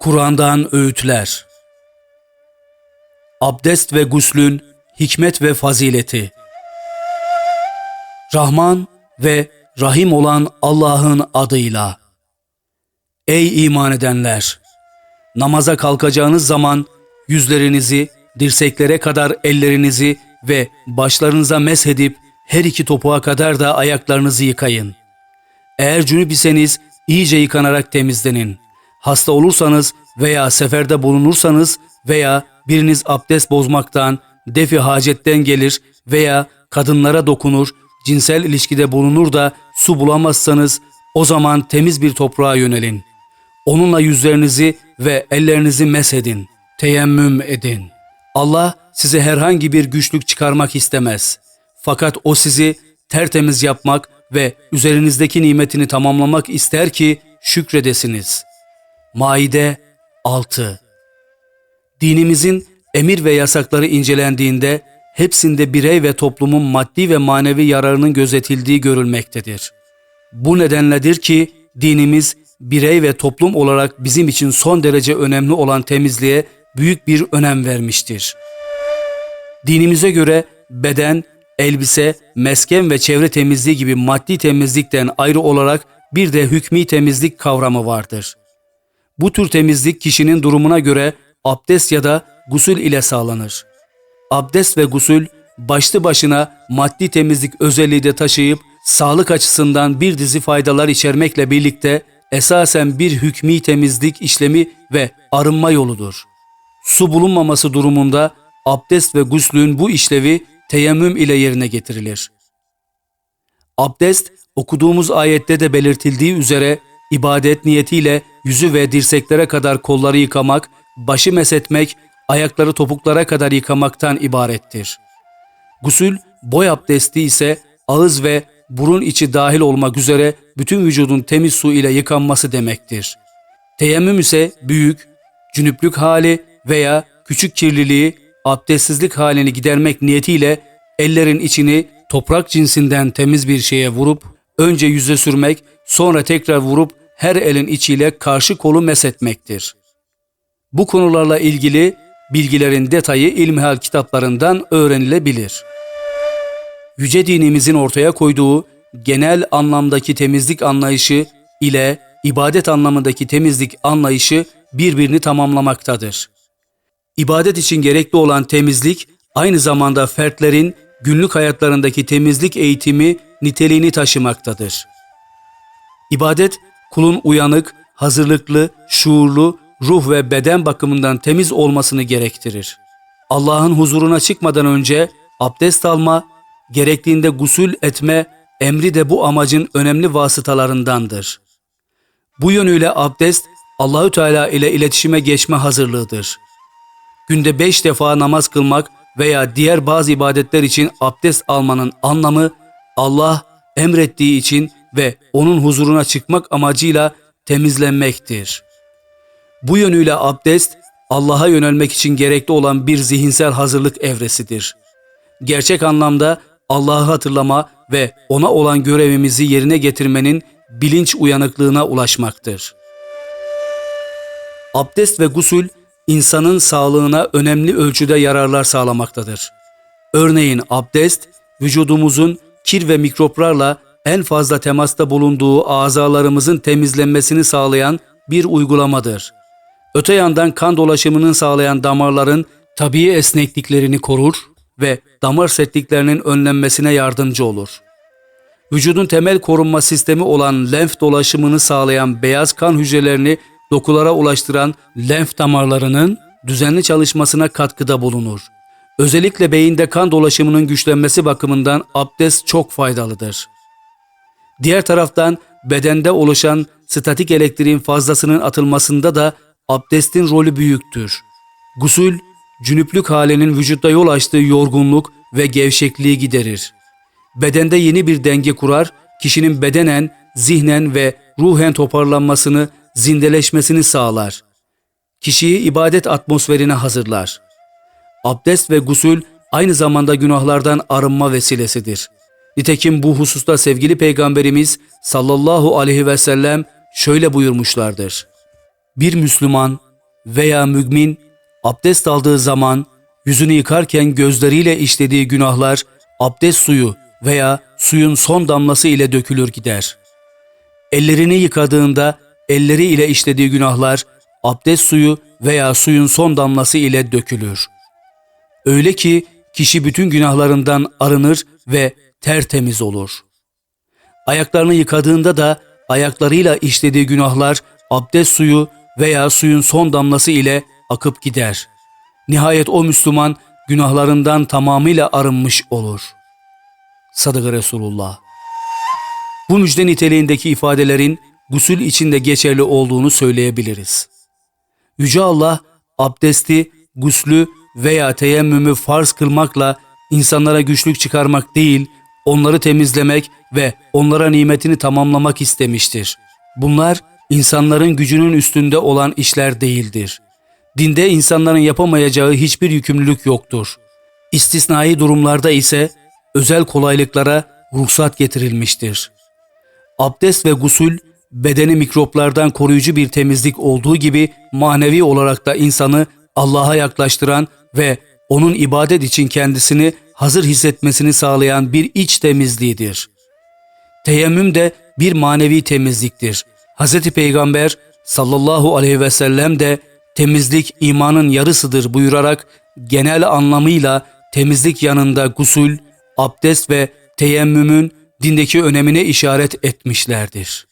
Kur'an'dan öğütler. Abdest ve guslün hikmet ve fazileti. Rahman ve Rahim olan Allah'ın adıyla. Ey iman edenler! Namaza kalkacağınız zaman yüzlerinizi, dirseklere kadar ellerinizi ve başlarınıza meshedip her iki topuğa kadar da ayaklarınızı yıkayın. Eğer cünüp iseniz iyice yıkanarak temizlenin. Hasta olursanız veya seferde bulunursanız veya biriniz abdest bozmaktan, defi hacetten gelir veya kadınlara dokunur, cinsel ilişkide bulunur da su bulamazsanız o zaman temiz bir toprağa yönelin. Onunla yüzlerinizi ve ellerinizi meshedin, teyemmüm edin. Allah size herhangi bir güçlük çıkarmak istemez. Fakat o sizi tertemiz yapmak ve üzerinizdeki nimetini tamamlamak ister ki şükredesiniz. Maide 6 Dinimizin emir ve yasakları incelendiğinde hepsinde birey ve toplumun maddi ve manevi yararının gözetildiği görülmektedir. Bu nedenledir ki dinimiz birey ve toplum olarak bizim için son derece önemli olan temizliğe büyük bir önem vermiştir. Dinimize göre beden, elbise, mesken ve çevre temizliği gibi maddi temizlikten ayrı olarak bir de hükmü temizlik kavramı vardır. Bu tür temizlik kişinin durumuna göre abdest ya da gusül ile sağlanır. Abdest ve gusül başlı başına maddi temizlik özelliği de taşıyıp sağlık açısından bir dizi faydalar içermekle birlikte esasen bir hükmü temizlik işlemi ve arınma yoludur. Su bulunmaması durumunda abdest ve guslün bu işlevi teyemmüm ile yerine getirilir. Abdest okuduğumuz ayette de belirtildiği üzere ibadet niyetiyle yüzü ve dirseklere kadar kolları yıkamak, başı mesetmek, ayakları topuklara kadar yıkamaktan ibarettir. Gusül, boy abdesti ise ağız ve burun içi dahil olmak üzere bütün vücudun temiz su ile yıkanması demektir. Teyemmüm ise büyük, cünüplük hali veya küçük kirliliği, abdestsizlik halini gidermek niyetiyle ellerin içini toprak cinsinden temiz bir şeye vurup önce yüze sürmek, sonra tekrar vurup her elin içiyle karşı kolu mesetmektir. Bu konularla ilgili bilgilerin detayı ilmihal kitaplarından öğrenilebilir. Yüce dinimizin ortaya koyduğu genel anlamdaki temizlik anlayışı ile ibadet anlamındaki temizlik anlayışı birbirini tamamlamaktadır. İbadet için gerekli olan temizlik aynı zamanda fertlerin günlük hayatlarındaki temizlik eğitimi niteliğini taşımaktadır. İbadet kulun uyanık, hazırlıklı, şuurlu, ruh ve beden bakımından temiz olmasını gerektirir. Allah'ın huzuruna çıkmadan önce abdest alma, gerektiğinde gusül etme emri de bu amacın önemli vasıtalarındandır. Bu yönüyle abdest Allahü Teala ile iletişime geçme hazırlığıdır. Günde beş defa namaz kılmak veya diğer bazı ibadetler için abdest almanın anlamı Allah emrettiği için ve onun huzuruna çıkmak amacıyla temizlenmektir. Bu yönüyle abdest Allah'a yönelmek için gerekli olan bir zihinsel hazırlık evresidir. Gerçek anlamda Allah'ı hatırlama ve ona olan görevimizi yerine getirmenin bilinç uyanıklığına ulaşmaktır. Abdest ve gusül insanın sağlığına önemli ölçüde yararlar sağlamaktadır. Örneğin abdest vücudumuzun kir ve mikroplarla en fazla temasta bulunduğu azalarımızın temizlenmesini sağlayan bir uygulamadır. Öte yandan kan dolaşımının sağlayan damarların tabii esnekliklerini korur ve damar sertliklerinin önlenmesine yardımcı olur. Vücudun temel korunma sistemi olan lenf dolaşımını sağlayan beyaz kan hücrelerini dokulara ulaştıran lenf damarlarının düzenli çalışmasına katkıda bulunur. Özellikle beyinde kan dolaşımının güçlenmesi bakımından abdest çok faydalıdır. Diğer taraftan bedende oluşan statik elektriğin fazlasının atılmasında da abdestin rolü büyüktür. Gusül, cünüplük halinin vücutta yol açtığı yorgunluk ve gevşekliği giderir. Bedende yeni bir denge kurar, kişinin bedenen, zihnen ve ruhen toparlanmasını, zindeleşmesini sağlar. Kişiyi ibadet atmosferine hazırlar. Abdest ve gusül aynı zamanda günahlardan arınma vesilesidir. Nitekim bu hususta sevgili Peygamberimiz sallallahu aleyhi ve sellem şöyle buyurmuşlardır. Bir Müslüman veya mümin abdest aldığı zaman yüzünü yıkarken gözleriyle işlediği günahlar abdest suyu veya suyun son damlası ile dökülür gider. Ellerini yıkadığında elleri ile işlediği günahlar abdest suyu veya suyun son damlası ile dökülür. Öyle ki kişi bütün günahlarından arınır ve tertemiz olur. Ayaklarını yıkadığında da ayaklarıyla işlediği günahlar abdest suyu veya suyun son damlası ile akıp gider. Nihayet o Müslüman günahlarından tamamıyla arınmış olur. Sadık Resulullah. Bu müjde niteliğindeki ifadelerin gusül içinde geçerli olduğunu söyleyebiliriz. Yüce Allah abdesti, guslü veya teyemmümü farz kılmakla insanlara güçlük çıkarmak değil, onları temizlemek ve onlara nimetini tamamlamak istemiştir. Bunlar insanların gücünün üstünde olan işler değildir. Dinde insanların yapamayacağı hiçbir yükümlülük yoktur. İstisnai durumlarda ise özel kolaylıklara ruhsat getirilmiştir. Abdest ve gusül bedeni mikroplardan koruyucu bir temizlik olduğu gibi manevi olarak da insanı Allah'a yaklaştıran ve onun ibadet için kendisini hazır hissetmesini sağlayan bir iç temizliğidir. Teyemmüm de bir manevi temizliktir. Hz. Peygamber sallallahu aleyhi ve sellem de temizlik imanın yarısıdır buyurarak genel anlamıyla temizlik yanında gusül, abdest ve teyemmümün dindeki önemine işaret etmişlerdir.